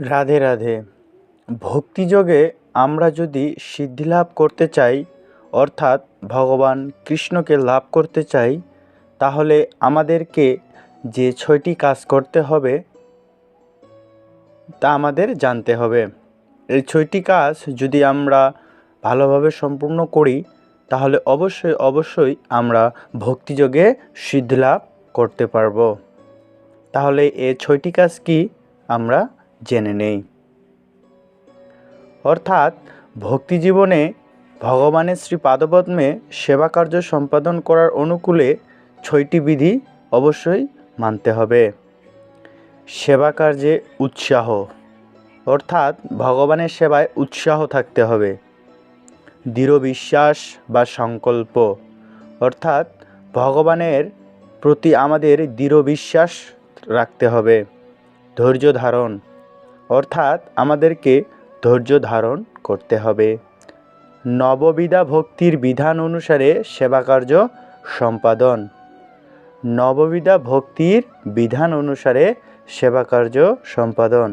রাধে রাধে। ভক্তিযোগে আমরা যদি সিদ্ধি লাভ করতে চাই, অর্থাৎ ভগবান কৃষ্ণকে লাভ করতে চাই, তাহলে আমাদেরকে যে ছয়টি কাজ করতে হবে, তা আমাদের জানতে হবে। এই ছয়টি কাজ যদি আমরা ভালোভাবে সম্পূর্ণ করি, তাহলে অবশ্যই অবশ্যই আমরা ভক্তিযোগে সিদ্ধি লাভ করতে পারব। তাহলে এ ছয়টি কাজ কি আমরা জেনে নেই। অর্থাৎ ভক্তি জীবনে ভগবানের শ্রী পাদপদ্মে সেবা কার্য সম্পাদন করার অনুকূলে ছয়টি বিধি অবশ্যই মানতে হবে। সেবা কার্যে উৎসাহ, অর্থাৎ ভগবানের সেবায় উৎসাহ থাকতে হবে। দৃঢ় বিশ্বাস বা সংকল্প, অর্থাৎ ভগবানের প্রতি আমাদের দৃঢ় বিশ্বাস রাখতে হবে। ধৈর্য ধারণ অর্থাৎ আমাদেরকে ধৈর্য ধারণ করতে হবে। নববিধা ভক্তির বিধান অনুসারে সেবা কার্য সম্পাদন। নববিধা ভক্তির বিধান অনুসারে সেবা কার্য সম্পাদন।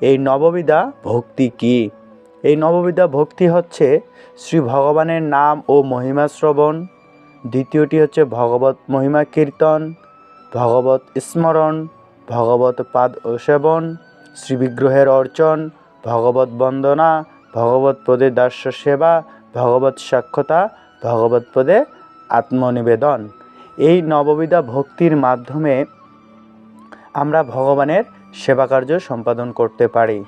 এই নববিধা ভক্তি কি? এই নববিধা ভক্তি হচ্ছে শ্রী ভগবানের নাম ও মহিমা শ্রবণ। দ্বিতীয়টি হচ্ছে ভগবত মহিমা কীর্তন, ভগবত স্মরণ, ভগবত পাদ সেবন। শ্রী বিগ্রহের অর্চন, ভগবত বন্দনা, ভগবত পদে দাস্য সেবা, ভগবত সাক্ষতা, ভগবত পদে আত্মনিবেদন। এই নববিধা ভক্তির মাধ্যমে আমরা ভগবানের সেবা কার্য সম্পাদন করতে পারি।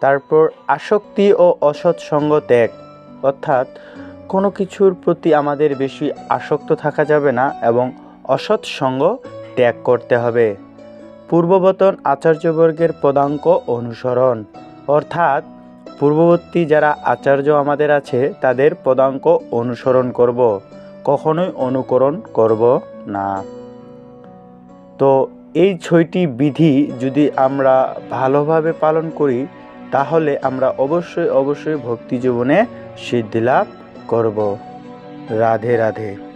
তারপর আসক্তি ও অসৎ সঙ্গ ত্যাগ। অর্থাৎ কোনো কিছুর প্রতি আমাদের বেশি আসক্ত থাকা যাবে না এবং অসৎ সঙ্গ ত্যাগ করতে হবে। পূর্ববতন আচার্যবর্গের পদাঙ্ক অনুসরণ। অর্থাৎ, পূর্ববর্তী যারা আচার্য আমাদের আছে, তাদের পদাঙ্ক অনুসরণ করব। কখনোই অনুকরণ করব না। তো, এই ছয়টি বিধি যদি আমরা ভালোভাবে পালন করি, তাহলে আমরা অবশ্যই অবশ্যই ভক্তি জীবনে সিদ্ধি লাভ করব। রাধে রাধে।